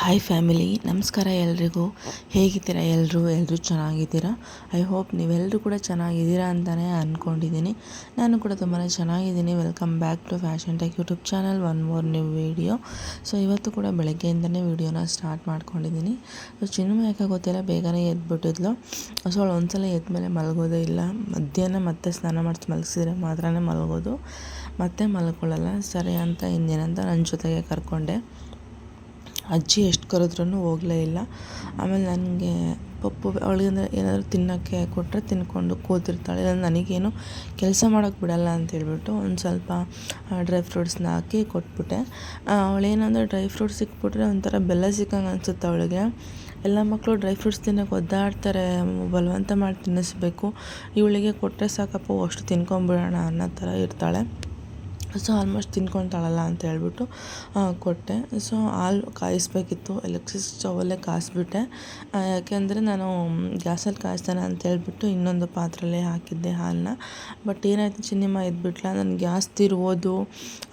Hi family ನಮಸ್ಕಾರ ಎಲ್ರಿಗೂ. ಹೇಗಿದ್ದೀರಾ ಎಲ್ಲರೂ ಎಲ್ಲರೂ ಚೆನ್ನಾಗಿದ್ದೀರಾ? ಐ ಹೋಪ್ ನೀವೆಲ್ಲರೂ ಕೂಡ ಚೆನ್ನಾಗಿದ್ದೀರಾ ಅಂತಲೇ ಅಂದ್ಕೊಂಡಿದ್ದೀನಿ ನಾನು ಕೂಡ ತುಂಬಾ ಚೆನ್ನಾಗಿದ್ದೀನಿ. Welcome back to fashion tech YouTube channel one more new video so ಇವತ್ತು ಕೂಡ ಬೆಳಗ್ಗೆಯಿಂದನೇ ವೀಡಿಯೋನ ಸ್ಟಾರ್ಟ್ ಮಾಡ್ಕೊಂಡಿದ್ದೀನಿ. ಸೊ ಚಿನ್ಮ ಯಾಕೆ ಗೊತ್ತಿಲ್ಲ, ಬೇಗನೆ ಎದ್ಬಿಟ್ಟಿದ್ಲು. ಸೊ ಅವಳು ಒಂದ್ಸಲ ಎದ್ಮೇಲೆ ಮಲಗೋದೇ ಇಲ್ಲ. ಮಧ್ಯಾಹ್ನ ಮತ್ತೆ ಸ್ನಾನ ಮಾಡಿಸಿ ಮಲಗಿಸಿದ್ರೆ ಮಾತ್ರನೇ ಮಲಗೋದು. ಮತ್ತೆ ಮಲ್ಕೊಳ್ಳಲ್ಲ. ಸರಿ ಅಂತ ಇನ್ನೇನಂತ ನನ್ನ ಜೊತೆಗೆ ಕರ್ಕೊಂಡೆ. ಅಜ್ಜಿ ಎಷ್ಟು ಕರೆದ್ರೂ ಹೋಗಲೇ ಇಲ್ಲ. ಆಮೇಲೆ ನನಗೆ ಪಪ್ಪು ಅವಳಿಗೆ ಏನಾದರೂ ತಿನ್ನೋಕ್ಕೆ ಕೊಟ್ಟರೆ ತಿನ್ಕೊಂಡು ಕೂತಿರ್ತಾಳೆ. ಇಲ್ಲ, ನನಗೇನು ಕೆಲಸ ಮಾಡೋಕ್ಕೆ ಬಿಡಲ್ಲ ಅಂತ ಹೇಳ್ಬಿಟ್ಟು ಒಂದು ಸ್ವಲ್ಪ ಡ್ರೈ ಫ್ರೂಟ್ಸ್ನ ಹಾಕಿ ಕೊಟ್ಬಿಟ್ಟೆ. ಅವಳೇನಂದರೆ ಡ್ರೈ ಫ್ರೂಟ್ಸ್ ಸಿಕ್ಬಿಟ್ರೆ ಒಂಥರ ಬೆಲ್ಲ ಸಿಕ್ಕಂಗೆ ಅನಿಸುತ್ತೆ ಅವಳಿಗೆ. ಎಲ್ಲ ಮಕ್ಕಳು ಡ್ರೈ ಫ್ರೂಟ್ಸ್ ತಿನ್ನೋಕೆ ಒದ್ದಾಡ್ತಾರೆ, ಬಲವಂತ ಮಾಡಿ ತಿನ್ನಿಸ್ಬೇಕು. ಇವಳಿಗೆ ಕೊಟ್ಟರೆ ಸಾಕಪ್ಪ, ಅಷ್ಟು ತಿನ್ಕೊಂಬಿಡೋಣ ಅನ್ನೋ ಥರ ಇರ್ತಾಳೆ. ಸೊ ಆಲ್ಮೋಸ್ಟ್ ತಿನ್ಕೊತಾಳಲ್ಲ ಅಂತ ಹೇಳ್ಬಿಟ್ಟು ಕೊಟ್ಟೆ. ಸೊ ಹಾಲು ಕಾಯಿಸ್ಬೇಕಿತ್ತು. ಎಲೆಕ್ಟ್ರಿಕ್ ಸ್ಟವಲ್ಲೇ ಕಾಯಿಸ್ಬಿಟ್ಟೆ. ಯಾಕೆಂದರೆ ನಾನು ಗ್ಯಾಸಲ್ಲಿ ಕಾಯಿಸ್ತಾನೆ ಅಂತ ಹೇಳ್ಬಿಟ್ಟು ಇನ್ನೊಂದು ಪಾತ್ರೆಯಲ್ಲೇ ಹಾಕಿದ್ದೆ ಹಾಲನ್ನ. ಬಟ್ ಏನಾಯಿತು ಚಿನ್ನಿಮ್ಮ ಎದ್ಬಿಟ್ಲ ನಾನು ಗ್ಯಾಸ್ ತಿರುವುದು,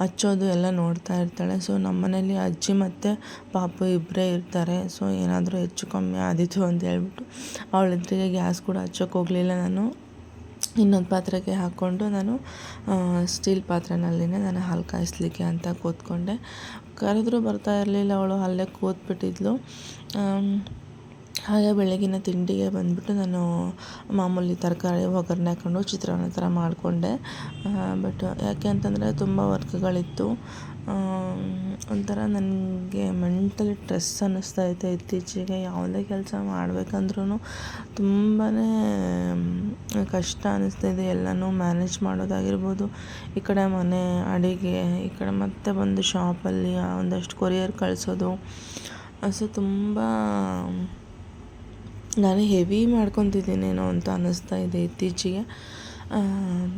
ಹಚ್ಚೋದು ಎಲ್ಲ ನೋಡ್ತಾ ಇರ್ತಾಳೆ. ಸೊ ನಮ್ಮನೇಲಿ ಅಜ್ಜಿ ಮತ್ತು ಪಾಪು ಇಬ್ಬರೇ ಇರ್ತಾರೆ. ಸೊ ಏನಾದರೂ ಹೆಚ್ಚು ಕಮ್ಮಿ ಆದಿತ್ತು ಅಂತ ಹೇಳ್ಬಿಟ್ಟು, ಅವಳಿದ್ರಿಗೆ ಗ್ಯಾಸ್ ಕೂಡ ಹಚ್ಚೋಕೆ ಹೋಗಲಿಲ್ಲ ನಾನು. ಇನ್ನೊಂದು ಪಾತ್ರೆಗೆ ಹಾಕ್ಕೊಂಡು ನಾನು ಸ್ಟೀಲ್ ಪಾತ್ರೆನಲ್ಲಿನೇ ನಾನು ಹಾಲು ಕಾಯಿಸ್ಲಿಕ್ಕೆ ಅಂತ ಕೂತ್ಕೊಂಡೆ. ಕರೆದ್ರೂ ಬರ್ತಾ ಇರಲಿಲ್ಲ, ಅವಳು ಅಲ್ಲೇ ಕೂತ್ಬಿಟ್ಟಿದ್ಲು. ಹಾಗೆ ಬೆಳಗಿನ ತಿಂಡಿಗೆ ಬಂದುಬಿಟ್ಟು ನಾನು ಮಾಮೂಲಿ ತರಕಾರಿ, ಒಗ್ಗರಣೆ ಹಾಕ್ಕೊಂಡು ಚಿತ್ರಾನ್ನ ಥರ ಮಾಡಿಕೊಂಡೆ. ಬಟ್ ಯಾಕೆ ಅಂತಂದರೆ ತುಂಬ ವರ್ಕ್ಗಳಿತ್ತು. ಒಂಥರ ನನಗೆ ಮೆಂಟಲಿ ಸ್ಟ್ರೆಸ್ ಅನ್ನಿಸ್ತಾ ಇತ್ತು ಇತ್ತೀಚೆಗೆ. ಯಾವುದೇ ಕೆಲಸ ಮಾಡಬೇಕಂದ್ರೂ ತುಂಬಾ ಕಷ್ಟ ಅನ್ನಿಸ್ತಾ ಇದೆ. ಎಲ್ಲನೂ ಮ್ಯಾನೇಜ್ ಮಾಡೋದಾಗಿರ್ಬೋದು. ಈ ಕಡೆ ಮನೆ, ಅಡಿಗೆ, ಈ ಕಡೆ ಮತ್ತೆ ಬಂದು ಶಾಪಲ್ಲಿ ಒಂದಷ್ಟು ಕೊರಿಯರ್ ಕಳಿಸೋದು. ಸೊ, ತುಂಬ ನಾನು ಹೆವಿ ಮಾಡ್ಕೊತಿದ್ದೀನೇನೋ ಅಂತ ಅನ್ನಿಸ್ತಾ ಇದೆ ಇತ್ತೀಚೆಗೆ.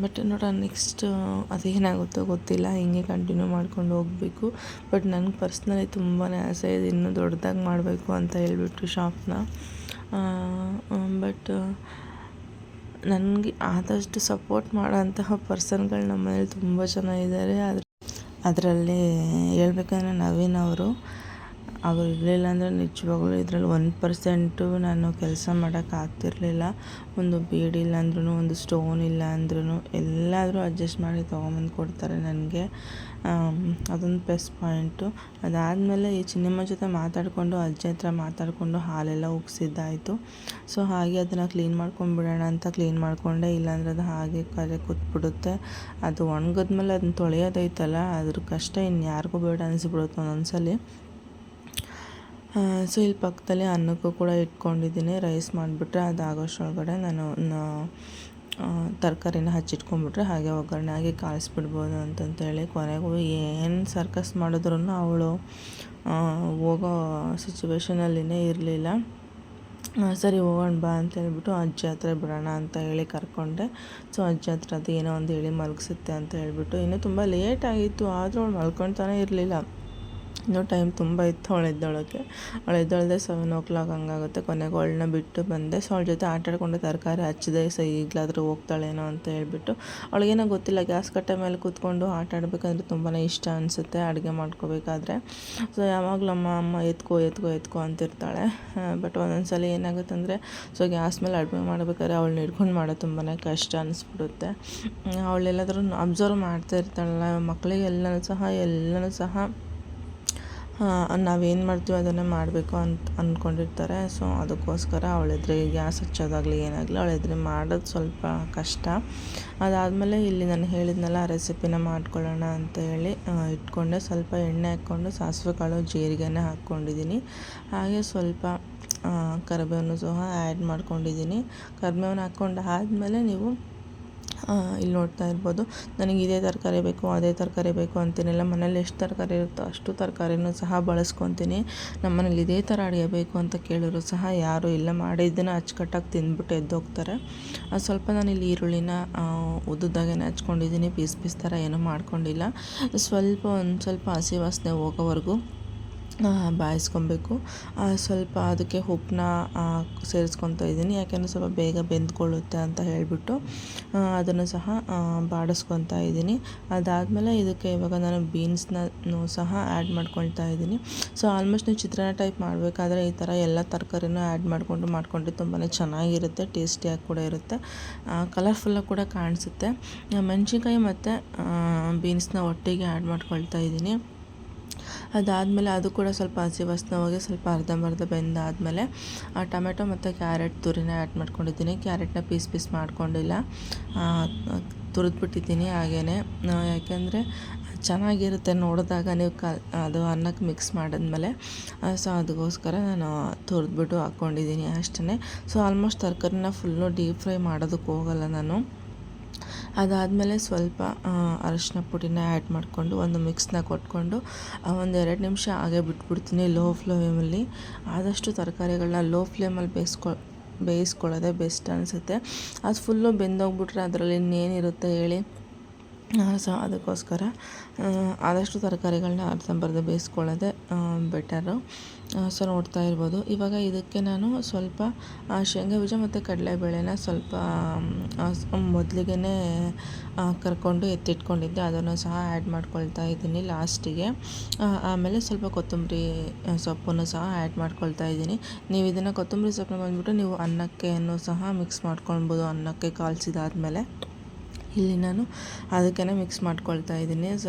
ಬಟ್ ನೋಡೋಣ ನೆಕ್ಸ್ಟ್ ಅದೇನಾಗುತ್ತೋ ಗೊತ್ತಿಲ್ಲ. ಹಿಂಗೆ ಕಂಟಿನ್ಯೂ ಮಾಡ್ಕೊಂಡು ಹೋಗಬೇಕು. ಬಟ್ ನನಗೆ ಪರ್ಸ್ನಲಿ ತುಂಬಾ ಆಸೆ ಇದೆ. ಇನ್ನೂ ದೊಡ್ಡದಾಗಿ ಮಾಡಬೇಕು ಅಂತ ಹೇಳ್ಬಿಟ್ಟು ಶಾಪ್ನ. ಬಟ್ ನನಗೆ ಆದಷ್ಟು ಸಪೋರ್ಟ್ ಮಾಡೋಂತಹ ಪರ್ಸನ್ಗಳು ನಮ್ಮ ಮನೇಲಿ ತುಂಬ ಇದ್ದಾರೆ ಆದರೆ, ಅದರಲ್ಲಿ ಹೇಳ್ಬೇಕಂದ್ರೆ ನವೀನ್ ಅವರು ಅವರು ಇರಲಿಲ್ಲ ಅಂದರೆ ನಿಜವಾಗ್ಲೂ ಇದರಲ್ಲಿ ಒಂದು ಪರ್ಸೆಂಟು ನಾನು ಕೆಲಸ ಮಾಡೋಕೆ ಆಗ್ತಿರಲಿಲ್ಲ. ಒಂದು ಬೀಡ್ ಇಲ್ಲ ಅಂದ್ರೂ ಒಂದು ಸ್ಟೋನ್ ಇಲ್ಲ ಅಂದ್ರೂ ಎಲ್ಲಾದರೂ ಅಡ್ಜಸ್ಟ್ ಮಾಡಿ ತೊಗೊಂಬಂದು ಕೊಡ್ತಾರೆ ನನಗೆ. ಅದೊಂದು ಪ್ಲಸ್ ಪಾಯಿಂಟು ಅದಾದಮೇಲೆ ಈ ಚಿನ್ನಮ್ಮ ಜೊತೆ ಮಾತಾಡಿಕೊಂಡು, ಅಜ್ಜಿ ಹತ್ರ ಮಾತಾಡಿಕೊಂಡು ಹಾಲೆಲ್ಲ ಉಗ್ಸಿದ್ದಾಯಿತು. ಸೊ ಹಾಗೆ ಅದನ್ನು ಕ್ಲೀನ್ ಮಾಡ್ಕೊಂಡ್ಬಿಡೋಣ ಅಂತ ಕ್ಲೀನ್ ಮಾಡಿಕೊಂಡೆ. ಇಲ್ಲಾಂದ್ರೆ ಅದು ಹಾಗೆ ಕರೆ ಕೂತ್ಬಿಡುತ್ತೆ. ಅದು ಒಣಗಿದ್ಮೇಲೆ ಅದನ್ನ ತೊಳೆಯೋದೈತಲ್ಲ, ಅದ್ರ ಕಷ್ಟ ಇನ್ಯಾರಿಗೂ ಬೇಡ ಅನಿಸ್ಬಿಡುತ್ತೆ ಒಂದೊಂದ್ಸಲಿ. ಸೊ ಇಲ್ಲಿ ಪಕ್ಕದಲ್ಲಿ ಅನ್ನಕ್ಕೂ ಕೂಡ ಇಟ್ಕೊಂಡಿದ್ದೀನಿ. ರೈಸ್ ಮಾಡಿಬಿಟ್ರೆ ಅದು ಆಗೋಷ್ಟರೊಳಗಡೆ ನಾನು ತರಕಾರಿನ ಹಚ್ಚಿಟ್ಕೊಂಡ್ಬಿಟ್ರೆ ಹಾಗೆ ಒಗ್ಗರಣೆ ಆಗಿ ಕಾಯಿಸ್ಬಿಡ್ಬೋದು ಅಂತಂತೇಳಿ ಕೊನೆಗೂ ಏನು ಸರ್ಕಸ್ ಮಾಡಿದ್ರು ಅವಳು ಹೋಗೋ ಸಿಚುವೇಶನಲ್ಲಿನೇ ಇರಲಿಲ್ಲ. ಸರಿ ಹೋಗೋಣ ಬಾ ಅಂತ ಹೇಳ್ಬಿಟ್ಟು ಅಜ್ಜಿ ಹತ್ರ ಬಿಡೋಣ ಅಂತ ಹೇಳಿ ಕರ್ಕೊಂಡೆ. ಸೊ ಅಜ್ಜಿ ಹತ್ರ ಅದು ಏನೋ ಒಂದು ಹೇಳಿ ಮಲಗಿಸುತ್ತೆ ಅಂತ ಹೇಳಿಬಿಟ್ಟು. ಇನ್ನೂ ತುಂಬ ಲೇಟ್ ಆಗಿತ್ತು, ಆದರೂ ಅವಳು ಮಲ್ಕೊಳ್ತಾನೆ ಇರಲಿಲ್ಲ. ಇನ್ನೂ ಟೈಮ್ ತುಂಬ ಇತ್ತು ಅವಳು ಎದ್ದೊಳಕ್ಕೆ. ಅವಳು ಎದ್ದೊಳ್ದೆ ಸೆವೆನ್ ಓ ಕ್ಲಾಕ್ ಹಂಗಾಗುತ್ತೆ. ಕೊನೆಗೆ ಅವಳನ್ನ ಬಿಟ್ಟು ಬಂದೆ. ಸೊ ಅವಳ ಜೊತೆ ಆಟ ಆಡ್ಕೊಂಡು ತರಕಾರಿ ಹಚ್ಚಿದೆ. ಸೊ ಈಗಲಾದರೂ ಹೋಗ್ತಾಳೇನೋ ಅಂತ ಹೇಳ್ಬಿಟ್ಟು ಅವಳಿಗೇನೋ ಗೊತ್ತಿಲ್ಲ. ಗ್ಯಾಸ್ ಕಟ್ಟೆ ಮೇಲೆ ಕೂತ್ಕೊಂಡು ಆಟ ಆಡಬೇಕಂದ್ರೆ ತುಂಬಾ ಇಷ್ಟ ಅನಿಸುತ್ತೆ. ಅಡುಗೆ ಮಾಡ್ಕೋಬೇಕಾದ್ರೆ. ಸೊ ಯಾವಾಗಲೂ ಅಮ್ಮ ಅಮ್ಮ ಎತ್ಕೋ ಎತ್ಕೋ ಎತ್ಕೋ ಅಂತಿರ್ತಾಳೆ. ಬಟ್ ಒಂದೊಂದು ಸಲ ಏನಾಗುತ್ತೆ ಅಂದರೆ ಸೊ ಗ್ಯಾಸ್ ಮೇಲೆ ಅಡುಗೆ ಮಾಡಬೇಕಾದ್ರೆ ಅವಳನ್ನ ಹಿಡ್ಕೊಂಡು ಮಾಡೋದು ತುಂಬಾ ಕಷ್ಟ ಅನಿಸ್ಬಿಡುತ್ತೆ. ಅವಳೆಲ್ಲಾದ್ರೂ ಅಬ್ಸರ್ವ್ ಮಾಡ್ತಾ ಇರ್ತಾಳಲ್ಲ. ಮಕ್ಕಳಿಗೆಲ್ಲನೂ ಸಹ, ಎಲ್ಲನೂ ಸಹ ನಾವೇನು ಮಾಡ್ತೀವಿ ಅದನ್ನೇ ಮಾಡಬೇಕು ಅಂತ ಅಂದ್ಕೊಂಡಿರ್ತಾರೆ ಸೊ ಅದಕ್ಕೋಸ್ಕರ ಅವಳೆದ್ರೆ ಗ್ಯಾಸ್ ಹಚ್ಚೋದಾಗಲಿ ಏನಾಗಲಿ ಅವಳೆದ್ರೆ ಮಾಡೋದು ಸ್ವಲ್ಪ ಕಷ್ಟ. ಅದಾದಮೇಲೆ ಇಲ್ಲಿ ನಾನು ಹೇಳಿದ್ನಲ್ಲ, ಆ ರೆಸಿಪಿನ ಮಾಡ್ಕೊಳ್ಳೋಣ ಅಂತ ಹೇಳಿ ಇಟ್ಕೊಂಡೆ ಸ್ವಲ್ಪ ಎಣ್ಣೆ ಹಾಕ್ಕೊಂಡು ಸಾಸಿವೆ ಕಾಳು, ಜೀರಿಗೆನ ಹಾಕ್ಕೊಂಡಿದ್ದೀನಿ. ಹಾಗೆ ಸ್ವಲ್ಪ ಕರಿಬೇವನ್ನು ಸಹ ಆ್ಯಡ್ ಮಾಡ್ಕೊಂಡಿದ್ದೀನಿ. ಕರಿಬೇವನ್ನ ಹಾಕ್ಕೊಂಡು ಆದಮೇಲೆ ನೀವು ಇಲ್ಲಿ ನೋಡ್ತಾ ಇರ್ಬೋದು. ನನಗೆ ಇದೇ ತರಕಾರಿ ಬೇಕು, ಅದೇ ತರಕಾರಿ ಬೇಕು ಅಂತೇನಿಲ್ಲ, ಮನೇಲಿ ಎಷ್ಟು ತರಕಾರಿ ಇರುತ್ತೋ ಅಷ್ಟು ತರಕಾರಿನೂ ಸಹ ಬಳಸ್ಕೊತೀನಿ. ನಮ್ಮ ಮನೇಲಿ ಇದೇ ಥರ ಅಡುಗೆ ಬೇಕು ಅಂತ ಕೇಳಿದ್ರು ಸಹ ಯಾರೂ ಇಲ್ಲ. ಮಾಡಿದ್ದನ್ನು ಅಚ್ಚುಕಟ್ಟಾಗಿ ತಿಂದ್ಬಿಟ್ಟು ಎದ್ದೋಗ್ತಾರೆ. ಸ್ವಲ್ಪ ನಾನು ಇಲ್ಲಿ ಈರುಳ್ಳಿನ ಉದ್ದುದ್ದಾಗೆ ಹಚ್ಕೊಂಡಿದ್ದೀನಿ. ಪೀಸ್ ಪೀಸ್ ಥರ ಏನೂ ಮಾಡ್ಕೊಂಡಿಲ್ಲ. ಸ್ವಲ್ಪ, ಒಂದು ಸ್ವಲ್ಪ ಹಸಿ ವಾಸನೆ ಹೋಗೋವರೆಗೂ ಬಾಯಿಸ್ಕೊಬೇಕು. ಸ್ವಲ್ಪ ಅದಕ್ಕೆ ಉಪ್ಪನ್ನ ಸೇರಿಸ್ಕೊತಾ ಇದ್ದೀನಿ. ಯಾಕೆಂದರೆ ಸ್ವಲ್ಪ ಬೇಗ ಬೆಂದ್ಕೊಳ್ಳುತ್ತೆ ಅಂತ ಹೇಳಿಬಿಟ್ಟು ಅದನ್ನು ಸಹ ಬಾಡಿಸ್ಕೊತಾ ಇದ್ದೀನಿ. ಅದಾದಮೇಲೆ ಇದಕ್ಕೆ ಇವಾಗ ನಾನು ಬೀನ್ಸ್ನೂ ಸಹ ಆ್ಯಡ್ ಮಾಡ್ಕೊಳ್ತಾ ಇದ್ದೀನಿ. ಸೊ, ಆಲ್ಮೋಸ್ಟ್ ನೀವು ಚಿತ್ರಾನ್ನ ಟೈಪ್ ಮಾಡಬೇಕಾದ್ರೆ ಈ ಥರ ಎಲ್ಲ ತರಕಾರಿನೂ ಆ್ಯಡ್ ಮಾಡಿಕೊಂಡು ಮಾಡಿಕೊಂಡ್ರೆ ತುಂಬಾ ಚೆನ್ನಾಗಿರುತ್ತೆ, ಟೇಸ್ಟಿಯಾಗಿ ಕೂಡ ಇರುತ್ತೆ. ಕಲರ್ಫುಲ್ಲಾಗಿ ಕೂಡ ಕಾಣಿಸುತ್ತೆ. ಮೆಣಸಿನ್ಕಾಯಿ ಮತ್ತು ಬೀನ್ಸ್ನ ಒಟ್ಟಿಗೆ ಆ್ಯಡ್ ಮಾಡ್ಕೊಳ್ತಾ ಇದ್ದೀನಿ. ಅದಾದಮೇಲೆ ಅದು ಕೂಡ ಸ್ವಲ್ಪ ಹಸಿ ವಾಸನೆ ಹೋಗಿ ಸ್ವಲ್ಪ ಅರ್ಧಂಬರ್ಧ ಬೆಂದಾದಮೇಲೆ, ಆ ಟೊಮೆಟೊ ಮತ್ತು ಕ್ಯಾರೆಟ್ ತುರಿನ ಆ್ಯಡ್ ಮಾಡ್ಕೊಂಡಿದ್ದೀನಿ. ಕ್ಯಾರೆಟ್ನ ಪೀಸ್ ಪೀಸ್ ಮಾಡ್ಕೊಂಡಿಲ್ಲ. ತುರಿದ್ಬಿಟ್ಟಿದ್ದೀನಿ ಹಾಗೇ ಯಾಕೆಂದರೆ ಚೆನ್ನಾಗಿರುತ್ತೆ ನೋಡಿದಾಗ ನೀವು ಕ, ಅದು ಅನ್ನಕ್ಕೆ ಮಿಕ್ಸ್ ಮಾಡಿದ್ಮೇಲೆ. ಸೊ ಅದಕ್ಕೋಸ್ಕರ ನಾನು ತುರಿದ್ಬಿಟ್ಟು ಹಾಕ್ಕೊಂಡಿದ್ದೀನಿ ಅಷ್ಟೇ ಸೊ ಆಲ್ಮೋಸ್ಟ್ ತರಕಾರಿನ ಫುಲ್ಲು ಡೀಪ್ ಫ್ರೈ ಮಾಡೋದಕ್ಕೆ ಹೋಗಲ್ಲ ನಾನು. ಅದಾದಮೇಲೆ ಸ್ವಲ್ಪ ಅರಶಿನ ಪುಡಿನ ಆ್ಯಡ್ ಮಾಡಿಕೊಂಡು, ಒಂದು ಮಿಕ್ಸ್ನ ಕೊಟ್ಕೊಂಡು ಒಂದು ಎರಡು ನಿಮಿಷ ಹಾಗೆ ಬಿಟ್ಬಿಡ್ತೀನಿ ಲೋ ಫ್ಲೇಮಲ್ಲಿ ಆದಷ್ಟು ತರಕಾರಿಗಳನ್ನ ಲೋ ಫ್ಲೇಮಲ್ಲಿ ಬೇಯಿಸ್ಕೊ, ಬೇಯಿಸ್ಕೊಳ್ಳೋದೇ ಬೆಸ್ಟ್ ಅನಿಸುತ್ತೆ. ಅದು ಫುಲ್ಲು ಬೆಂದೋಗ್ಬಿಟ್ರೆ ಅದರಲ್ಲಿ ಇನ್ನೇನಿರುತ್ತೆ ಹೇಳಿ? ಸೊ ಅದಕ್ಕೋಸ್ಕರ ಆದಷ್ಟು ತರಕಾರಿಗಳನ್ನ ಅರ್ಧಂಬರ್ಧ ಬೇಯಿಸ್ಕೊಳ್ಳೋದೆ ಬೆಟರು ಸೊ ನೋಡ್ತಾ ಇರ್ಬೋದು. ಇವಾಗ ಇದಕ್ಕೆ ನಾನು ಸ್ವಲ್ಪ ಶೇಂಗಾ ಬೀಜ ಮತ್ತು ಕಡಲೆಬೇಳೆನ ಸ್ವಲ್ಪ ಮೊದಲಿಗೆ ಕರ್ಕೊಂಡು ಎತ್ತಿಟ್ಕೊಂಡಿದ್ದೆ. ಅದನ್ನು ಸಹ ಆ್ಯಡ್ ಮಾಡ್ಕೊಳ್ತಾ ಇದ್ದೀನಿ ಲಾಸ್ಟಿಗೆ ಆಮೇಲೆ ಸ್ವಲ್ಪ ಕೊತ್ತಂಬರಿ ಸೊಪ್ಪನ್ನು ಸಹ ಆ್ಯಡ್ ಮಾಡ್ಕೊಳ್ತಾ ಇದ್ದೀನಿ. ನೀವು ಇದನ್ನು ಕೊತ್ತಂಬರಿ ಸೊಪ್ಪನ್ನ ಬಂದುಬಿಟ್ಟು ನೀವು ಅನ್ನಕ್ಕೆ ಸಹ ಮಿಕ್ಸ್ ಮಾಡ್ಕೊಳ್ಬೋದು ಅನ್ನಕ್ಕೆ ಕಾಲ್ಸಿದಾದ್ಮೇಲೆ. ಇಲ್ಲಿ ನಾನು ಅದಕ್ಕೇ ಮಿಕ್ಸ್ ಮಾಡ್ಕೊಳ್ತಾ ಇದ್ದೀನಿ. ಸ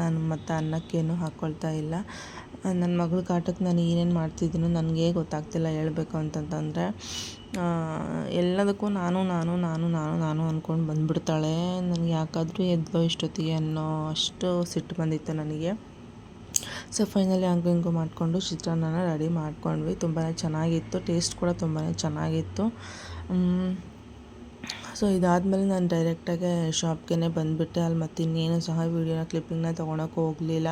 ನಾನು ಮತ್ತು ಅನ್ನಕ್ಕೇನು ಹಾಕ್ಕೊಳ್ತಾ ಇಲ್ಲ. ನನ್ನ ಮಗಳ ಕಾಟಕ್ಕೆ ನಾನು ಏನೇನು ಮಾಡ್ತಿದ್ದೀನೋ ನನಗೆ ಗೊತ್ತಾಗ್ತಿಲ್ಲ ಹೇಳಬೇಕು ಅಂತಂತಂದರೆ ಎಲ್ಲದಕ್ಕೂ ನಾನು ನಾನು ನಾನು ನಾನು ನಾನು ಅಂದ್ಕೊಂಡು ಬಂದುಬಿಡ್ತಾಳೆ. ನನಗೆ ಯಾಕಾದರೂ ಎದ್ಲೋ ಇಷ್ಟೊತ್ತಿಗೆ ಅನ್ನೋ ಅಷ್ಟು ಸಿಟ್ಟು ಬಂದಿತ್ತು ನನಗೆ. ಸೊ ಫೈನಲಿ ಹಂಗು ಹಿಂಗು ಮಾಡಿಕೊಂಡು ಚಿತ್ರಾನ್ನನ ರೆಡಿ ಮಾಡ್ಕೊಂಡ್ವಿ. ತುಂಬಾ ಚೆನ್ನಾಗಿತ್ತು. ಟೇಸ್ಟ್ ಕೂಡ ತುಂಬಾ ಚೆನ್ನಾಗಿತ್ತು. ಸೊ ಇದಾದಮೇಲೆ ನಾನು ಡೈರೆಕ್ಟಾಗೆ ಶಾಪ್ಗೆ ಬಂದುಬಿಟ್ಟೆ. ಅಲ್ಲಿ ಮತ್ತು ಇನ್ನೇನು ಸಹ ವೀಡಿಯೋನ ಕ್ಲಿಪ್ಪಿಂಗ್ನ ತೊಗೊಳಕ್ಕೆ ಹೋಗಲಿಲ್ಲ.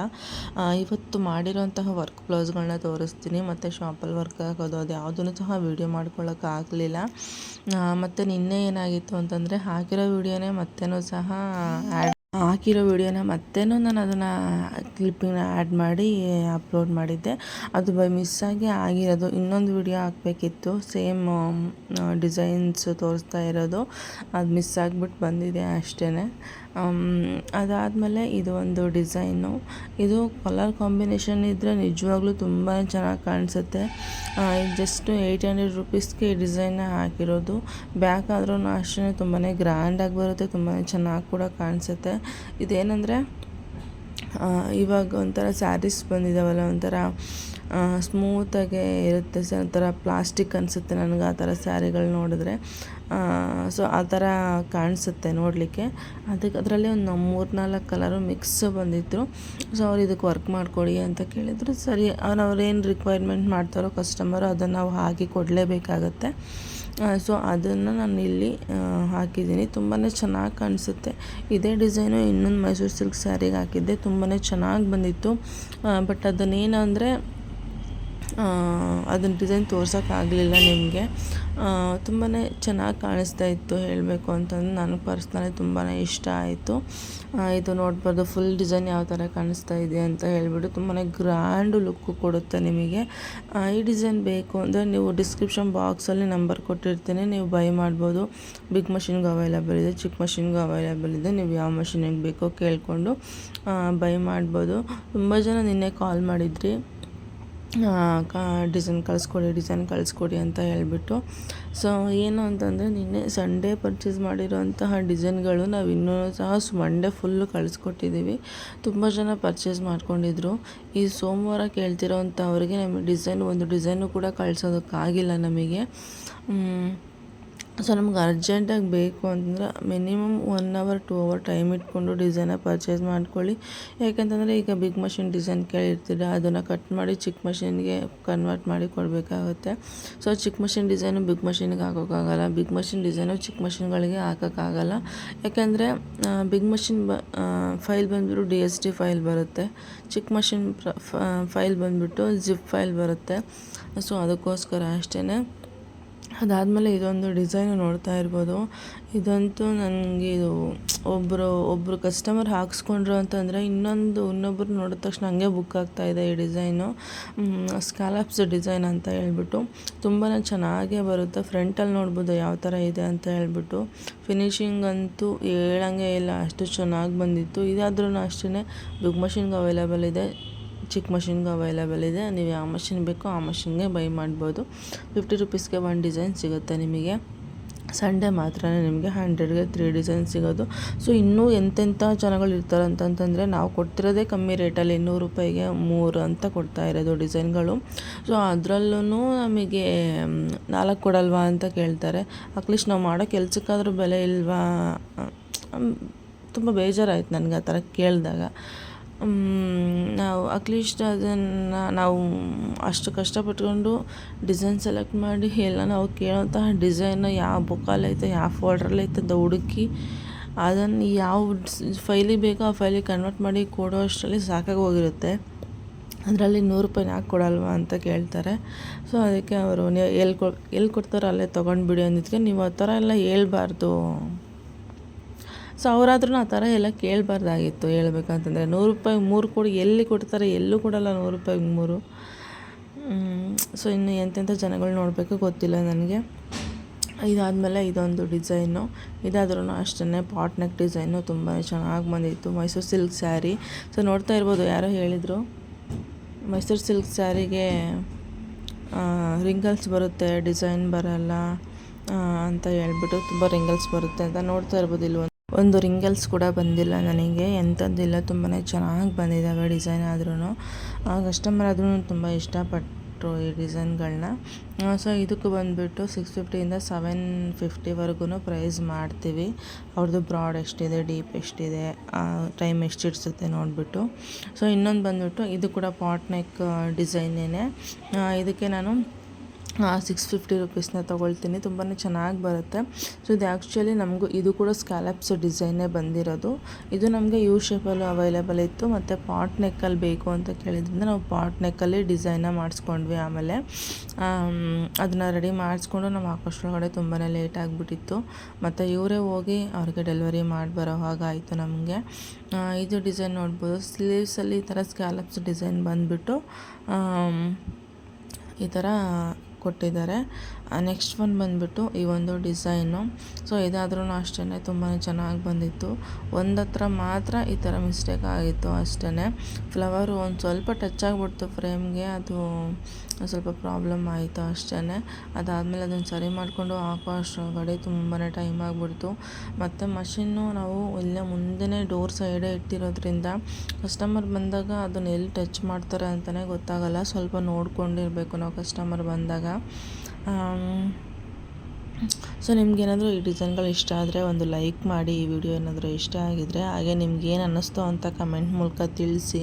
ಇವತ್ತು ಮಾಡಿರೋಂತಹ ವರ್ಕ್ ಬ್ಲೌಸ್ಗಳನ್ನ ತೋರಿಸ್ತೀನಿ. ಮತ್ತು ಶಾಪಲ್ಲಿ ವರ್ಕ್ ಆಗೋದು, ಅದು ಯಾವುದನ್ನು ಸಹ ವೀಡಿಯೋ ಮಾಡ್ಕೊಳ್ಳೋಕ್ಕಾಗಲಿಲ್ಲ ಮತ್ತು ನಿನ್ನೆ ಏನಾಗಿತ್ತು ಅಂತಂದರೆ ಹಾಕಿರೋ ವೀಡಿಯೋನೇ ಮತ್ತೇನೂ ಸಹ ಆ್ಯಡ್ ಹಾಕಿರೋ ವಿಡಿಯೋನ ಮತ್ತೆ ನಾನು ಅದನ್ನು ಕ್ಲಿಪ್ಪಿಂಗ್ನ ಆ್ಯಡ್ ಮಾಡಿ ಅಪ್ಲೋಡ್ ಮಾಡಿದ್ದೆ. ಅದು ಬೈ ಮಿಸ್ಸಾಗಿ ಆಗಿರೋದು. ಇನ್ನೊಂದು ವಿಡಿಯೋ ಹಾಕಬೇಕಿತ್ತು. ಸೇಮ್ ಡಿಸೈನ್ಸ್ ತೋರಿಸ್ತಾ ಇರೋದು. ಅದು ಮಿಸ್ ಆಗಿಬಿಟ್ಟು ಬಂದಿದೆ ಅಷ್ಟೇ ಅದಾದಮೇಲೆ ಇದು ಒಂದು ಡಿಸೈನು. ಇದು ಕಲರ್ ಕಾಂಬಿನೇಷನ್ ಇದ್ದರೆ ನಿಜವಾಗ್ಲೂ ತುಂಬಾ ಚೆನ್ನಾಗಿ ಕಾಣಿಸುತ್ತೆ. ಜಸ್ಟ್ ಏಯ್ಟ್ ಹಂಡ್ರೆಡ್ ರುಪೀಸ್ಗೆ ಈ ಡಿಸೈನ್ನ ಹಾಕಿರೋದು. ಬ್ಯಾಕ್ ಆದ್ರೂ ಅಷ್ಟೇ ತುಂಬಾ ಗ್ರ್ಯಾಂಡಾಗಿ ಬರುತ್ತೆ ತುಂಬಾ ಚೆನ್ನಾಗಿ ಕೂಡ ಕಾಣಿಸುತ್ತೆ. ಇದೇನೆಂದರೆ ಇವಾಗ ಒಂಥರ ಸ್ಯಾರೀಸ್ ಬಂದಿದ್ದಾವಲ್ಲ ಒಂಥರ ಸ್ಮೂತಾಗೆ ಇರುತ್ತೆ ಸರ್. ಒಂಥರ ಪ್ಲಾಸ್ಟಿಕ್ ಅನಿಸುತ್ತೆ ನನಗೆ ಆ ಥರ ಸ್ಯಾರಿಗಳು ನೋಡಿದ್ರೆ. ಸೊ ಆ ಥರ ಕಾಣಿಸುತ್ತೆ ನೋಡಲಿಕ್ಕೆ. ಅದಕ್ಕೆ ಅದರಲ್ಲಿ ಒಂದು ಮೂರು ನಾಲ್ಕು ಕಲರು ಮಿಕ್ಸ್ ಬಂದಿತ್ತು. ಸೊ ಅವ್ರು ಇದಕ್ಕೆ ವರ್ಕ್ ಮಾಡಿಕೊಡಿ ಅಂತ ಕೇಳಿದರು. ಸರಿ, ಅವ್ರು ಏನು ರಿಕ್ವೈರ್ಮೆಂಟ್ ಮಾಡ್ತಾರೋ ಕಸ್ಟಮರು ಅದನ್ನು ನಾವು ಹಾಕಿ ಕೊಡಲೇಬೇಕಾಗತ್ತೆ. ಸೊ ಅದನ್ನು ನಾನು ಇಲ್ಲಿ ಹಾಕಿದ್ದೀನಿ. ತುಂಬಾ ಚೆನ್ನಾಗಿ ಕಾಣಿಸುತ್ತೆ. ಇದೇ ಡಿಸೈನು ಇನ್ನೊಂದು ಮೈಸೂರು ಸಿಲ್ಕ್ ಸ್ಯಾರಿಗೆ ಹಾಕಿದ್ದೆ. ತುಂಬಾ ಚೆನ್ನಾಗಿ ಬಂದಿತ್ತು. ಬಟ್ ಅದನ್ನೇನಂದರೆ ಅದನ್ನ ಡಿಸೈನ್ ತೋರ್ಸೋಕ್ಕಾಗಲಿಲ್ಲ ನಿಮಗೆ. ತುಂಬಾ ಚೆನ್ನಾಗಿ ಕಾಣಿಸ್ತಾ ಇತ್ತು ಹೇಳಬೇಕು ಅಂತಂದ್ರೆ ನನಗೆ ಪರ್ಸ್ನಲಿ ತುಂಬಾ ಇಷ್ಟ ಆಯಿತು. ಇದು ನೋಡ್ಬೋದು ಫುಲ್ ಡಿಸೈನ್ ಯಾವ ಥರ ಕಾಣಿಸ್ತಾ ಇದೆ ಅಂತ ಹೇಳಿಬಿಟ್ಟು ತುಂಬಾ ಗ್ರ್ಯಾಂಡು ಲುಕ್ಕು ಕೊಡುತ್ತೆ ನಿಮಗೆ. ಈ ಡಿಸೈನ್ ಬೇಕು ಅಂದರೆ ನೀವು ಡಿಸ್ಕ್ರಿಪ್ಷನ್ ಬಾಕ್ಸಲ್ಲಿ ನಂಬರ್ ಕೊಟ್ಟಿರ್ತೀನಿ, ನೀವು ಬೈ ಮಾಡ್ಬೋದು. ಬಿಗ್ ಮಷಿನ್ಗೂ ಅವೈಲೇಬಲ್ ಇದೆ ಚಿಕ್ಕ ಮಷಿನ್ಗೂ ಅವೈಲೇಬಲ್ ಇದೆ, ನೀವು ಯಾವ ಮಷಿನಿಗೆ ಬೇಕೋ ಕೇಳಿಕೊಂಡು ಬೈ ಮಾಡ್ಬೋದು. ತುಂಬ ಜನ ನಿನ್ನೆ ಕಾಲ್ ಮಾಡಿದ್ರಿ. ಕಾ ಡಿಸೈನ್ ಕಳಿಸ್ಕೊಡಿ ಡಿಸೈನ್ ಕಳಿಸ್ಕೊಡಿ ಅಂತ ಹೇಳಿಬಿಟ್ಟು. ಸೊ ಏನು ಅಂತಂದರೆ ನಿನ್ನೆ ಸಂಡೇ ಪರ್ಚೇಸ್ ಮಾಡಿರೋಂತಹ ಡಿಸೈನ್ಗಳು ನಾವು ಇನ್ನೂ ಸಹ ಮಂಡೇ ಫುಲ್ಲು ಕಳಿಸ್ಕೊಟ್ಟಿದ್ದೀವಿ ತುಂಬ ಜನ ಪರ್ಚೇಸ್ ಮಾಡ್ಕೊಂಡಿದ್ರು. ಈ ಸೋಮವಾರ ಕೇಳ್ತಿರೋ ಅಂಥವ್ರಿಗೆ ನಮಗೆ ಡಿಸೈನ್ ಒಂದು ಡಿಸೈನು ಕೂಡ ಕಳಿಸೋದಕ್ಕಾಗಿಲ್ಲ ನಮಗೆ. ಸೊ ನಮ್ಗೆ ಅರ್ಜೆಂಟಾಗಿ ಬೇಕು ಅಂತಂದ್ರೆ minimum one hour two hour time ಇಟ್ಕೊಂಡು ಡಿಸೈನ ಪರ್ಚೇಸ್ ಮಾಡ್ಕೊಳ್ಳಿ. ಯಾಕೆಂತಂದರೆ ಈಗ ಬಿಗ್ ಮಷಿನ್ ಡಿಸೈನ್ ಕೇಳಿರ್ತೀರ, ಅದನ್ನು ಕಟ್ ಮಾಡಿ ಚಿಕ್ಕ ಮಷಿನ್ಗೆ ಕನ್ವರ್ಟ್ ಮಾಡಿ ಕೊಡಬೇಕಾಗುತ್ತೆ. ಸೊ ಚಿಕ್ಕ ಮಷಿನ್ ಡಿಸೈನು ಬಿಗ್ ಮಷಿನ್ಗೆ ಹಾಕೋಕ್ಕಾಗಲ್ಲ. ಬಿಗ್ ಮಷಿನ್ ಡಿಸೈನು ಚಿಕ್ಕ ಮಷಿನ್ಗಳಿಗೆ ಹಾಕೋಕ್ಕಾಗಲ್ಲ. ಯಾಕೆಂದರೆ ಬಿಗ್ ಮಷಿನ್ ಬ ಫೈಲ್ ಬಂದುಬಿಟ್ಟು ಡಿ ಎಸ್ ಟಿ ಫೈಲ್ ಬರುತ್ತೆ. ಚಿಕ್ಕ ಮಷಿನ್ ಫೈಲ್ ಬಂದುಬಿಟ್ಟು ಜಿಪ್ ಫೈಲ್ ಬರುತ್ತೆ. ಸೊ ಅದಕ್ಕೋಸ್ಕರ ಅಷ್ಟೇ ಅದಾದಮೇಲೆ ಇದೊಂದು ಡಿಸೈನ್ ನೋಡ್ತಾ ಇರ್ಬೋದು. ಇದಂತೂ ನನಗೆ ಇದು ಒಬ್ಬರು ಒಬ್ಬರು ಕಸ್ಟಮರ್ ಹಾಕ್ಸ್ಕೊಂಡ್ರು ಅಂತಂದರೆ ಇನ್ನೊಂದು ಇನ್ನೊಬ್ಬರು ನೋಡಿದ ತಕ್ಷಣ ಹಂಗೆ ಬುಕ್ ಆಗ್ತಾ ಇದೆ ಈ ಡಿಸೈನು. ಸ್ಕ್ಯಾಲಪ್ಸ್ ಡಿಸೈನ್ ಅಂತ ಹೇಳ್ಬಿಟ್ಟು ತುಂಬಾ ಚೆನ್ನಾಗೇ ಬರುತ್ತೆ. ಫ್ರಂಟಲ್ಲಿ ನೋಡ್ಬೋದು ಯಾವ ಥರ ಇದೆ ಅಂತ ಹೇಳ್ಬಿಟ್ಟು. ಫಿನಿಷಿಂಗ್ ಅಂತೂ ಹೇಳಂಗೆ ಇಲ್ಲ, ಅಷ್ಟು ಚೆನ್ನಾಗಿ ಬಂದಿತ್ತು. ಇದಾದ್ರೂ ಅಷ್ಟೇ ಬಿಗ್ ಮಷಿನ್ಗೆ ಅವೈಲೇಬಲ್ ಇದೆ. ಚಿಕ್ಕ ಮಷಿನ್ಗೂ ಅವೈಲೇಬಲ್ ಇದೆ. ನೀವು ಯಾವ ಮಷಿನ್ ಬೇಕೋ ಆ ಮಷಿನ್ಗೆ ಬೈ ಮಾಡ್ಬೋದು. ಫಿಫ್ಟಿ ರುಪೀಸ್ಗೆ ಒನ್ ಡಿಸೈನ್ ಸಿಗುತ್ತೆ ನಿಮಗೆ. ಸಂಡೇ ಮಾತ್ರ ನಿಮಗೆ ಹಂಡ್ರೆಡ್ಗೆ ತ್ರೀ ಡಿಸೈನ್ ಸಿಗೋದು. ಸೊ ಇನ್ನೂ ಎಂತೆಂಥ ಜನಗಳು ಇರ್ತಾರೆ ಅಂತಂತಂದರೆ ನಾವು ಕೊಡ್ತಿರೋದೇ ಕಮ್ಮಿ ರೇಟಲ್ಲಿ ಇನ್ನೂರು ರೂಪಾಯಿಗೆ ಮೂರು ಅಂತ ಕೊಡ್ತಾ ಇರೋದು ಡಿಸೈನ್ಗಳು ಸೊ ಅದರಲ್ಲೂ ನಮಗೆ ನಾಲ್ಕು ಕೊಡಲ್ವಾ ಅಂತ ಕೇಳ್ತಾರೆ. ಅಟ್ಲೀಸ್ಟ್ ನಾವು ಮಾಡೋ ಕೆಲಸಕ್ಕಾದ್ರೂ ಬೆಲೆ ಇಲ್ವಾ? ತುಂಬ ಬೇಜಾರಾಯಿತು ನನಗೆ ಆ ಥರ ಕೇಳಿದಾಗ. ನಾವು ಅಟ್ಲೀಸ್ಟ್ ಅದನ್ನು ನಾವು ಅಷ್ಟು ಕಷ್ಟಪಟ್ಕೊಂಡು ಡಿಸೈನ್ ಸೆಲೆಕ್ಟ್ ಮಾಡಿ ಎಲ್ಲ ನಾವು ಕೇಳೋಂತಹ ಡಿಸೈನ್ ಯಾವ ಬುಕ್ಕಲ್ಲೈತೆ ಯಾವ ಫೋಲ್ಡ್ರಲ್ಲೈತೆ ಅಂತ ಹುಡುಕಿ ಅದನ್ನು ಯಾವ ಫೈಲಿಗೆ ಬೇಕೋ ಆ ಫೈಲಿಗೆ ಕನ್ವರ್ಟ್ ಮಾಡಿ ಕೊಡೋ ಅಷ್ಟರಲ್ಲಿ ಸಾಕಾಗಿ ಹೋಗಿರುತ್ತೆ. ಅದರಲ್ಲಿ ನೂರು ರೂಪಾಯಿ ಯಾಕೆ ಕೊಡಲ್ವಾ ಅಂತ ಕೇಳ್ತಾರೆ. ಸೊ ಅದಕ್ಕೆ ಅವರು ಎಲ್ಲಿ ಕೊ ಎಲ್ಲಿ ಕೊಡ್ತಾರೋ ಅಲ್ಲೇ ತೊಗೊಂಡ್ಬಿಡಿ ಅಂದಿದ್ದಕ್ಕೆ, ನೀವು ಆ ಥರ ಎಲ್ಲ ಹೇಳ್ಬಾರ್ದು. ಸೊ ಅವರಾದ್ರೂ ಆ ಥರ ಎಲ್ಲ ಕೇಳಬಾರ್ದಾಗಿತ್ತು. ಹೇಳ್ಬೇಕಂತಂದರೆ ನೂರು ರೂಪಾಯಿ ಮೂರು ಕೊಡಿ ಎಲ್ಲಿ ಕೊಡ್ತಾರೆ, ಎಲ್ಲೂ ಕೊಡಲ್ಲ ನೂರು ರೂಪಾಯಿ ಮೂರು. ಸೊ ಇನ್ನು ಎಂತೆಂಥ ಜನಗಳು ನೋಡಬೇಕು ಗೊತ್ತಿಲ್ಲ ನನಗೆ. ಇದಾದಮೇಲೆ ಇದೊಂದು ಡಿಸೈನು. ಇದಾದ್ರೂ ಅಷ್ಟೇ ಪಾಟ್ ನೆಕ್ ಡಿಸೈನು ತುಂಬ ಚೆನ್ನಾಗಿ ಬಂದಿತ್ತು. ಮೈಸೂರು ಸಿಲ್ಕ್ ಸ್ಯಾರಿ. ಸೊ ನೋಡ್ತಾ ಇರ್ಬೋದು ಯಾರೋ ಹೇಳಿದರು. ಮೈಸೂರು ಸಿಲ್ಕ್ ಸ್ಯಾರಿಗೆ ರಿಂಗಲ್ಸ್ ಬರುತ್ತೆ, ಡಿಸೈನ್ ಬರಲ್ಲ ಅಂತ ಹೇಳ್ಬಿಟ್ಟು ತುಂಬ ರಿಂಗಲ್ಸ್ ಬರುತ್ತೆ ಅಂತ ನೋಡ್ತಾ ಇರ್ಬೋದು ಇಲ್ಲಿ ಒಂದು ರಿಂಗಲ್ಸ್ ಕೂಡ ಬಂದಿಲ್ಲ ನನಗೆ. ಎಂಥದ್ದಿಲ್ಲ ತುಂಬಾ ಚೆನ್ನಾಗಿ ಬಂದಿದ್ದಾವೆ ಡಿಸೈನ್ ಆದ್ರೂ ಕಸ್ಟಮರ್ ಆದ್ರೂ ತುಂಬ ಇಷ್ಟಪಟ್ಟರು ಈ ಡಿಸೈನ್ಗಳನ್ನ. ಸೊ ಇದಕ್ಕೆ ಬಂದುಬಿಟ್ಟು ಸಿಕ್ಸ್ ಫಿಫ್ಟಿಯಿಂದ ಸೆವೆನ್ ಫಿಫ್ಟಿವರೆಗೂ ಪ್ರೈಸ್ ಮಾಡ್ತೀವಿ. ಅವ್ರದ್ದು ಬ್ರಾಡ್ ಎಷ್ಟಿದೆ ಡೀಪ್ ಎಷ್ಟಿದೆ ಟೈಮ್ ಎಷ್ಟು ಇಡ್ಸುತ್ತೆ ನೋಡಿಬಿಟ್ಟು. ಸೊ ಇನ್ನೊಂದು ಬಂದುಬಿಟ್ಟು ಇದು ಕೂಡ ಪಾಟ್ ನೆಕ್ ಡಿಸೈನೇ ಇದಕ್ಕೆ ನಾನು ಸಿಕ್ಸ್ ಫಿಫ್ಟಿ ರುಪೀಸ್ನ ತೊಗೊಳ್ತೀನಿ. ತುಂಬಾ ಚೆನ್ನಾಗಿ ಬರುತ್ತೆ. ಸೊ ಇದು ಆ್ಯಕ್ಚುಲಿ ನಮಗೂ, ಇದು ಕೂಡ ಸ್ಕ್ಯಾಲಪ್ಸ್ ಡಿಸೈನೇ ಬಂದಿರೋದು. ಇದು ನಮಗೆ ಯು ಶೇಪಲ್ಲೂ ಅವೈಲೇಬಲ್ ಇತ್ತು. ಮತ್ತು ಪಾಟ್ ನೆಕ್ಕಲ್ಲಿ ಬೇಕು ಅಂತ ಕೇಳಿದ್ರಿಂದ ನಾವು ಪಾಟ್ ನೆಕ್ಕಲ್ಲಿ ಡಿಸೈನ ಮಾಡಿಸ್ಕೊಂಡ್ವಿ ಆಮೇಲೆ. ಅದನ್ನ ರೆಡಿ ಮಾಡಿಸ್ಕೊಂಡು ನಾವು ಹಾಕೋಷ್ಟ್ರೊಳಗಡೆ ತುಂಬಾ ಲೇಟ್ ಆಗಿಬಿಟ್ಟಿತ್ತು. ಮತ್ತು ಇವರೇ ಹೋಗಿ ಅವ್ರಿಗೆ ಡೆಲಿವರಿ ಮಾಡಿ ಬರೋ ಹಾಗಾಯಿತು ನಮಗೆ. ಇದು ಡಿಸೈನ್ ನೋಡ್ಬೋದು. ಸ್ಲೀವ್ಸಲ್ಲಿ ಈ ಥರ ಸ್ಕ್ಯಾಲಪ್ಸ್ ಡಿಸೈನ್ ಬಂದುಬಿಟ್ಟು ಈ ಥರ ಕೊಟ್ಟಿದ್ದಾರೆ. ನೆಕ್ಸ್ಟ್ ಒನ್ ಬಂದುಬಿಟ್ಟು ಈ ಒಂದು ಡಿಸೈನು ಸೊ ಇದಾದ್ರೂ ಅಷ್ಟೇ ತುಂಬಾ ಚೆನ್ನಾಗಿ ಬಂದಿತ್ತು. ಒಂದು ಹತ್ರ ಮಾತ್ರ ಈ ಥರ ಮಿಸ್ಟೇಕ್ ಆಗಿತ್ತು ಅಷ್ಟೇ ಫ್ಲವರು ಒಂದು ಸ್ವಲ್ಪ ಟಚ್ ಆಗಿಬಿಡ್ತು ಫ್ರೇಮ್ಗೆ ಅದು ಸ್ವಲ್ಪ ಪ್ರಾಬ್ಲಮ್ ಆಯಿತು ಅಷ್ಟೇ ಅದಾದಮೇಲೆ ಅದನ್ನು ಸರಿ ಮಾಡಿಕೊಂಡು ಹಾಕೋ ಅಷ್ಟರೊಳಗಡೆ ತುಂಬಾ ಟೈಮ್ ಆಗಿಬಿಡ್ತು. ಮತ್ತು ಮಷಿನ್ನು ನಾವು ಇಲ್ಲೇ ಮುಂದೆನೇ ಡೋರ್ ಸೈಡೇ ಇಟ್ಟಿರೋದ್ರಿಂದ ಕಸ್ಟಮರ್ ಬಂದಾಗ ಅದನ್ನ ಎಲ್ಲಿ ಟಚ್ ಮಾಡ್ತಾರೆ ಅಂತಲೇ ಗೊತ್ತಾಗಲ್ಲ. ಸ್ವಲ್ಪ ನೋಡ್ಕೊಂಡಿರಬೇಕು ನಾವು ಕಸ್ಟಮರ್ ಬಂದಾಗ. Um, ಸೊ ನಿಮ್ಗೇನಾದರೂ ಈ ಡಿಸೈನ್ಗಳು ಇಷ್ಟ ಆದರೆ ಒಂದು ಲೈಕ್ ಮಾಡಿ ಈ ವಿಡಿಯೋ ಏನಾದರೂ ಇಷ್ಟ ಆಗಿದರೆ, ಹಾಗೆ ನಿಮ್ಗೆ ಏನು ಅನ್ನಿಸ್ತು ಅಂತ ಕಮೆಂಟ್ ಮೂಲಕ ತಿಳಿಸಿ,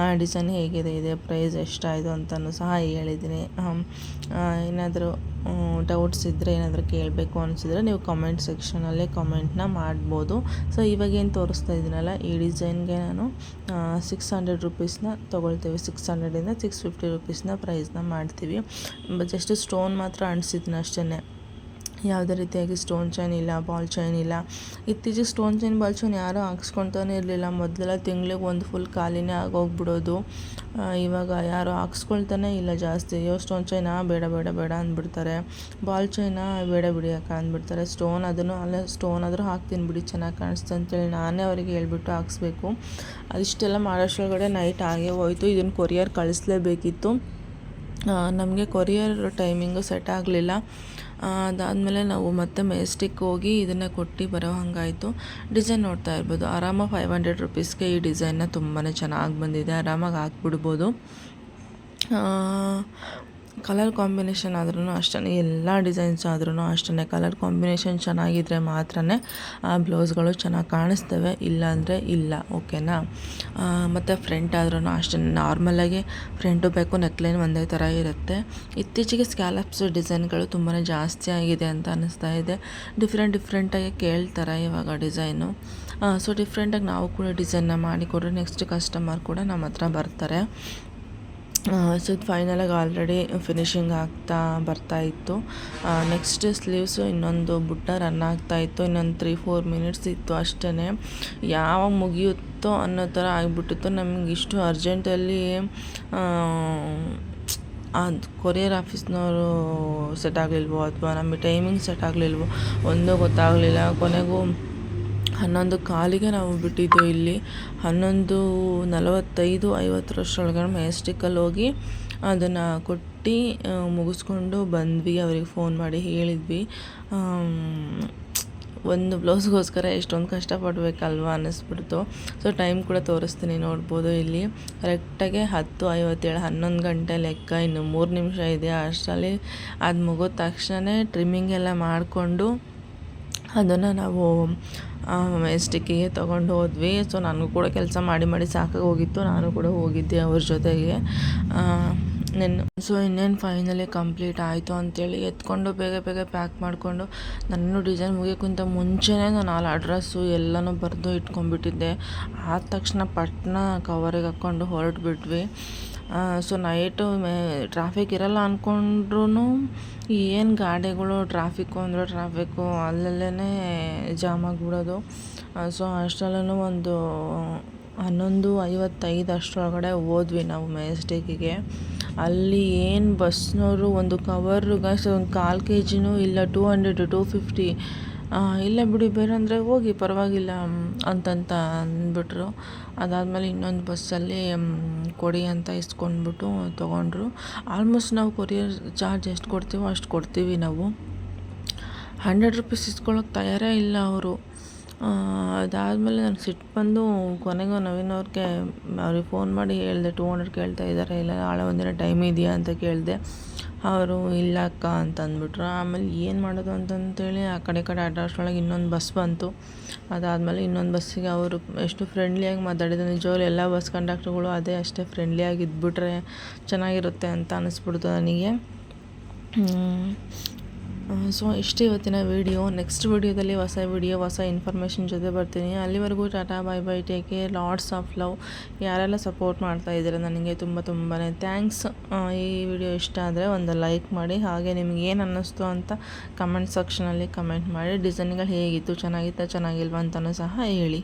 ಆ ಡಿಸೈನ್ ಹೇಗಿದೆ, ಇದೆ ಪ್ರೈಸ್ ಎಷ್ಟಾಯಿತು ಅಂತಲೂ ಸಹ ಹೇಳಿದ್ದೀನಿ. ಏನಾದರೂ ಡೌಟ್ಸ್ ಇದ್ದರೆ ಏನಾದರೂ ಕೇಳಬೇಕು ಅನಿಸಿದ್ರೆ ನೀವು ಕಮೆಂಟ್ ಸೆಕ್ಷನಲ್ಲೇ ಕಮೆಂಟ್ನ ಮಾಡ್ಬೋದು. ಸೊ ಇವಾಗೇನು ತೋರಿಸ್ತಾ ಇದ್ದೀನಲ್ಲ, ಈ ಡಿಸೈನ್ಗೆ ನಾನು ಸಿಕ್ಸ್ ಹಂಡ್ರೆಡ್ ರುಪೀಸ್ನ ತೊಗೊಳ್ತೀವಿ. ಸಿಕ್ಸ್ ಹಂಡ್ರೆಡಿಂದ ಸಿಕ್ಸ್ ಫಿಫ್ಟಿ ರುಪೀಸ್ನ ಪ್ರೈಸ್ನ ಮಾಡ್ತೀವಿ. ಜಸ್ಟ್ ಸ್ಟೋನ್ ಮಾತ್ರ ಅಂಟಿಸಿದ್ದೀನಿ ಅಷ್ಟೇ ಯಾವುದೇ ರೀತಿಯಾಗಿ ಸ್ಟೋನ್ ಚೈನ್ ಇಲ್ಲ ಬಾಲ್ ಚೈನ್ ಇಲ್ಲ. ಇತ್ತೀಚೆಗೆ ಸ್ಟೋನ್ ಚೈನ್ ಬಾಲ್ ಚೈನ್ ಯಾರೂ ಹಾಕ್ಸ್ಕೊಳ್ತಾನೇ ಇರಲಿಲ್ಲ. ಮೊದಲೆಲ್ಲ ತಿಂಗ್ಳಿಗೆ ಒಂದು ಫುಲ್ ಖಾಲಿನೇ ಆಗೋಗ್ಬಿಡೋದು. ಇವಾಗ ಯಾರು ಹಾಕ್ಸ್ಕೊಳ್ತಾನೆ ಇಲ್ಲ ಜಾಸ್ತಿ. ಅಯ್ಯೋ ಸ್ಟೋನ್ ಚೈನಾ ಬೇಡ ಬೇಡ ಬೇಡ ಅಂದ್ಬಿಡ್ತಾರೆ. ಬಾಲ್ ಚೈನಾ ಬೇಡ ಬಿಡಿ ಅಕ್ಕ ಅಂದ್ಬಿಡ್ತಾರೆ. ಸ್ಟೋನ್ ಅದನ್ನು ಅಲ್ಲ ಸ್ಟೋನ್ ಆದರೂ ಹಾಕ್ತೀನಿ ಬಿಡಿ, ಚೆನ್ನಾಗಿ ಕಾಣಿಸ್ತು ಅಂತೇಳಿ ನಾನೇ ಅವರಿಗೆ ಹೇಳ್ಬಿಟ್ಟು ಹಾಕ್ಸ್ಬೇಕು. ಅದಿಷ್ಟೆಲ್ಲ ಮಾಡೋಷ್ರೊಳಗಡೆ ನೈಟ್ ಆಗೇ ಹೋಯಿತು. ಇದನ್ನು ಕೊರಿಯರ್ ಕಳಿಸ್ಲೇಬೇಕಿತ್ತು. ನಮಗೆ ಕೊರಿಯರ್ ಟೈಮಿಂಗು ಸೆಟ್ ಆಗಲಿಲ್ಲ. ಅದಾದಮೇಲೆ ನಾವು ಮತ್ತೆ ಮೆಜೆಸ್ಟಿಕ್ ಹೋಗಿ ಇದನ್ನು ಕೊಟ್ಟು ಬರೋ ಹಾಗಾಯಿತು. ಡಿಸೈನ್ ನೋಡ್ತಾ ಇರ್ಬೋದು. ಆರಾಮಾಗಿ ಫೈವ್ ಹಂಡ್ರೆಡ್ ರುಪೀಸ್ಗೆ ಈ ಡಿಸೈನ್ನ ತುಂಬಾ ಚೆನ್ನಾಗಿ ಬಂದಿದೆ. ಆರಾಮಾಗಿ ಹಾಕ್ಬಿಡ್ಬೋದು. ಕಲರ್ ಕಾಂಬಿನೇಷನ್ ಆದ್ರೂ ಅಷ್ಟೇ ಎಲ್ಲ ಡಿಸೈನ್ಸ್ ಆದ್ರೂ ಅಷ್ಟೇ ಕಲರ್ ಕಾಂಬಿನೇಷನ್ ಚೆನ್ನಾಗಿದ್ರೆ ಮಾತ್ರ ಆ ಬ್ಲೌಸ್ಗಳು ಚೆನ್ನಾಗಿ ಕಾಣಿಸ್ತವೆ, ಇಲ್ಲಾಂದರೆ ಇಲ್ಲ ಓಕೆನಾ ಮತ್ತು ಫ್ರಂಟ್ ಆದ್ರೂ ಅಷ್ಟೇ ನಾರ್ಮಲಾಗಿ ಫ್ರಂಟು ಬೇಕು ನೆಕ್ಲೈನ್ ಒಂದೇ ಥರ ಇರುತ್ತೆ. ಇತ್ತೀಚೆಗೆ ಸ್ಕ್ಯಾಲಪ್ಸ್ ಡಿಸೈನ್ಗಳು ತುಂಬಾ ಜಾಸ್ತಿ ಆಗಿದೆ ಅಂತ ಅನ್ನಿಸ್ತಾ ಇದೆ. ಡಿಫ್ರೆಂಟ್ ಡಿಫ್ರೆಂಟಾಗಿ ಕೇಳ್ತಾರೆ ಇವಾಗ ಡಿಸೈನು ಸೊ ಡಿಫ್ರೆಂಟಾಗಿ ನಾವು ಕೂಡ ಡಿಸೈನ್ನ ಮಾಡಿಕೊಡ್ರೆ ನೆಕ್ಸ್ಟ್ ಕಸ್ಟಮರ್ ಕೂಡ ನಮ್ಮ ಹತ್ರ ಬರ್ತಾರೆ. ಸೊ ಇದು ಫೈನಲಾಗಿ ಆಲ್ರೆಡಿ ಫಿನಿಶಿಂಗ್ ಆಗ್ತಾ ಬರ್ತಾ ಇತ್ತು. ನೆಕ್ಸ್ಟ್ ಸ್ಲೀವ್ಸು ಇನ್ನೊಂದು ಬುಟ್ಟ ರನ್ ಆಗ್ತಾ ಇತ್ತು. ಇನ್ನೊಂದು ತ್ರೀ ಫೋರ್ ಮಿನಿಟ್ಸ್ ಇತ್ತು ಅಷ್ಟೇ ಯಾವಾಗ ಮುಗಿಯುತ್ತೋ ಅನ್ನೋ ಥರ ಆಗಿಬಿಟ್ಟಿತ್ತು. ನಮಗೆ ಇಷ್ಟು ಅರ್ಜೆಂಟಲ್ಲಿ ಅದು ಕೊರಿಯರ್ ಆಫೀಸ್ನವರು ಸೆಟ್ ಆಗಲಿಲ್ವೋ ಅಥವಾ ನಮಗೆ ಟೈಮಿಂಗ್ ಸೆಟ್ ಆಗಲಿಲ್ವೋ, ಒಂದೂ ಗೊತ್ತಾಗಲಿಲ್ಲ. ಕೊನೆಗೂ ಹನ್ನೊಂದು ಕಾಲಿಗೆ ನಾವು ಬಿಟ್ಟಿದ್ದು ಇಲ್ಲಿ. ಹನ್ನೊಂದು ನಲವತ್ತೈದು ಐವತ್ತರಷ್ಟರೊಳಗಡೆ ಮೆಜೆಸ್ಟಿಕ್ಕಲ್ಲಿ ಹೋಗಿ ಅದನ್ನು ಕೊಟ್ಟು ಮುಗಿಸ್ಕೊಂಡು ಬಂದ್ವಿ. ಅವರಿಗೆ ಫೋನ್ ಮಾಡಿ ಹೇಳಿದ್ವಿ. ಒಂದು ಬ್ಲೌಸ್ಗೋಸ್ಕರ ಎಷ್ಟೊಂದು ಕಷ್ಟಪಡಬೇಕಲ್ವ ಅನ್ನಿಸ್ಬಿಡ್ತು. ಸೊ ಟೈಮ್ ಕೂಡ ತೋರಿಸ್ತೀನಿ ನೋಡ್ಬೋದು ಇಲ್ಲಿ. ಕರೆಕ್ಟಾಗಿ ಹತ್ತು, ಐವತ್ತೇಳು, ಹನ್ನೊಂದು ಗಂಟೆ ಲೆಕ್ಕ. ಇನ್ನು ಮೂರು ನಿಮಿಷ ಇದೆ. ಅಷ್ಟರಲ್ಲಿ ಅದು ಮುಗಿದ ತಕ್ಷಣ ಟ್ರಿಮ್ಮಿಂಗ್ ಎಲ್ಲ ಮಾಡಿಕೊಂಡು ಅದನ್ನು ನಾವು ಮೆಸ್ಟಿಕ್ಕಿಗೆ ತೊಗೊಂಡು ಹೋದ್ವಿ. ಸೊ ನನಗೂ ಕೂಡ ಕೆಲಸ ಮಾಡಿ ಮಾಡಿ ಸಾಕಾಗಿ ಹೋಗಿತ್ತು. ನಾನು ಕೂಡ ಹೋಗಿದ್ದೆ ಅವ್ರ ಜೊತೆಗೆ. ನೆನ್, ಸೊ, ಇನ್ನೇನು ಫೈನಲಿ ಕಂಪ್ಲೀಟ್ ಆಯಿತು ಅಂತೇಳಿ ಎತ್ಕೊಂಡು ಬೇಗ ಬೇಗ ಪ್ಯಾಕ್ ಮಾಡಿಕೊಂಡು ನನ್ನ ಡಿಸೈನ್ ಮುಗಿಯೋಕ್ಕಿಂತ ಮುಂಚೆನೇ ನಾನು ಅಲ್ಲಿ ಅಡ್ರೆಸ್ಸು ಎಲ್ಲನೂ ಬರೆದು ಇಟ್ಕೊಂಡ್ಬಿಟ್ಟಿದ್ದೆ. ಆದ ತಕ್ಷಣ ಪಟ್ನ ಕವರಿಗೆ ಹಾಕ್ಕೊಂಡು ಹೊರಟ್ಬಿಟ್ವಿ. ಸೊ ನೈಟು ಮೇ ಟ್ರಾಫಿಕ್ ಇರಲ್ಲ ಅಂದ್ಕೊಂಡ್ರೂ ಏನು ಗಾಡಿಗಳು ಟ್ರಾಫಿಕ್ಕು ಅಂದರೆ ಟ್ರಾಫಿಕ್ಕು ಅಲ್ಲಲ್ಲೇ ಜಾಮ್ ಆಗಿಬಿಡೋದು. ಸೊ ಅಷ್ಟರಲ್ಲೂ ಒಂದು ಹನ್ನೊಂದು ಐವತ್ತೈದು ಅಷ್ಟರೊಳಗಡೆ ಹೋದ್ವಿ ನಾವು ಮೆಜೆಸ್ಟಿಕ್ಕಿಗೆ ಅಲ್ಲಿ ಏನು ಬಸ್ನವರು ಒಂದು ಕವರ್ಗೆ ಒಂದು ಕಾಲು ಕೆ ಜಿನೂ ಇಲ್ಲ ಟೂ ಹಂಡ್ರೆಡ್ ಟೂ ಫಿಫ್ಟಿ ಇಲ್ಲ ಬಿಡಿ ಬೇರೆ ಅಂದರೆ ಹೋಗಿ ಪರವಾಗಿಲ್ಲ ಅಂತಂತ ಅಂದ್ಬಿಟ್ರು. ಅದಾದಮೇಲೆ ಇನ್ನೊಂದು ಬಸ್ಸಲ್ಲಿ ಕೊಡಿ ಅಂತ ಇಸ್ಕೊಂಡ್ಬಿಟ್ಟು ತೊಗೊಂಡ್ರು. ಆಲ್ಮೋಸ್ಟ್ ನಾವು ಕೊರಿಯರ್ ಚಾರ್ಜ್ ಎಷ್ಟು ಕೊಡ್ತೀವೋ ಅಷ್ಟು ಕೊಡ್ತೀವಿ ನಾವು. ಹಂಡ್ರೆಡ್ ರುಪೀಸ್ ಇಸ್ಕೊಳ್ಳೋಕೆ ತಯಾರೇ ಇಲ್ಲ ಅವರು. ಅದಾದಮೇಲೆ ನನಗೆ ಸಿಟ್ಟು ಬಂದು ಕೊನೆಗೂ ನವೀನ್ ಅವ್ರಿಗೆ ಅವ್ರಿಗೆ ಫೋನ್ ಮಾಡಿ ಹೇಳಿದೆ, ಟೂ ಹಂಡ್ರೆಡ್ ಕೇಳ್ತಾ ಇದ್ದಾರೆ, ಇಲ್ಲ, ನಾಳೆ ಒಂದಿನ ಟೈಮ್ ಇದೆಯಾ ಅಂತ ಕೇಳಿದೆ. ಅವರು, ಇಲ್ಲ ಅಕ್ಕ ಅಂತ ಅಂದ್ಬಿಟ್ರು ಆಮೇಲೆ ಏನು ಮಾಡೋದು ಅಂತಂತೇಳಿ ಆ ಕಡೆ ಕಡೆ ಅಡ್ಡಾಡ್ಸೊಳಗೆ ಇನ್ನೊಂದು ಬಸ್ ಬಂತು. ಅದಾದಮೇಲೆ ಇನ್ನೊಂದು ಬಸ್ಸಿಗೆ ಅವರು ಎಷ್ಟು ಫ್ರೆಂಡ್ಲಿಯಾಗಿ ಮಾತಾಡಿದ್ರು. ನಿಜವಾಗ್ಲೂ ಎಲ್ಲ ಬಸ್ ಕಂಡಕ್ಟರ್ಗಳು ಅದೇ ಅಷ್ಟೇ ಫ್ರೆಂಡ್ಲಿಯಾಗಿ ಇದ್ಬಿಟ್ರೆ ಚೆನ್ನಾಗಿರುತ್ತೆ ಅಂತ ಅನ್ನಿಸ್ಬಿಡ್ತು ನನಗೆ. ಸೊ ಇಷ್ಟು ಇವತ್ತಿನ ವಿಡಿಯೋ ನೆಕ್ಸ್ಟ್ ವೀಡಿಯೋದಲ್ಲಿ ಹೊಸ ವಿಡಿಯೋ ಹೊಸ ಇನ್ಫಾರ್ಮೇಷನ್ ಜೊತೆ ಬರ್ತೀನಿ. ಅಲ್ಲಿವರೆಗೂ tata, bye bye take care lots of love ಯಾರೆಲ್ಲ ಸಪೋರ್ಟ್ ಮಾಡ್ತಾ ಇದ್ದಾರೆ ನನಗೆ ತುಂಬ ತುಂಬಾ ಥ್ಯಾಂಕ್ಸ್ ಈ ವಿಡಿಯೋ ಇಷ್ಟ ಆದರೆ ಒಂದು ಲೈಕ್ ಮಾಡಿ. ಹಾಗೆ ನಿಮ್ಗೆ ಏನು ಅನ್ನಿಸ್ತು ಅಂತ ಕಮೆಂಟ್ ಸೆಕ್ಷನಲ್ಲಿ ಕಮೆಂಟ್ ಮಾಡಿ. ಡಿಸೈನ್ಗಳು ಹೇಗಿತ್ತು, ಚೆನ್ನಾಗಿತ್ತ, ಚೆನ್ನಾಗಿಲ್ವ ಅಂತಲೂ ಸಹ ಹೇಳಿ.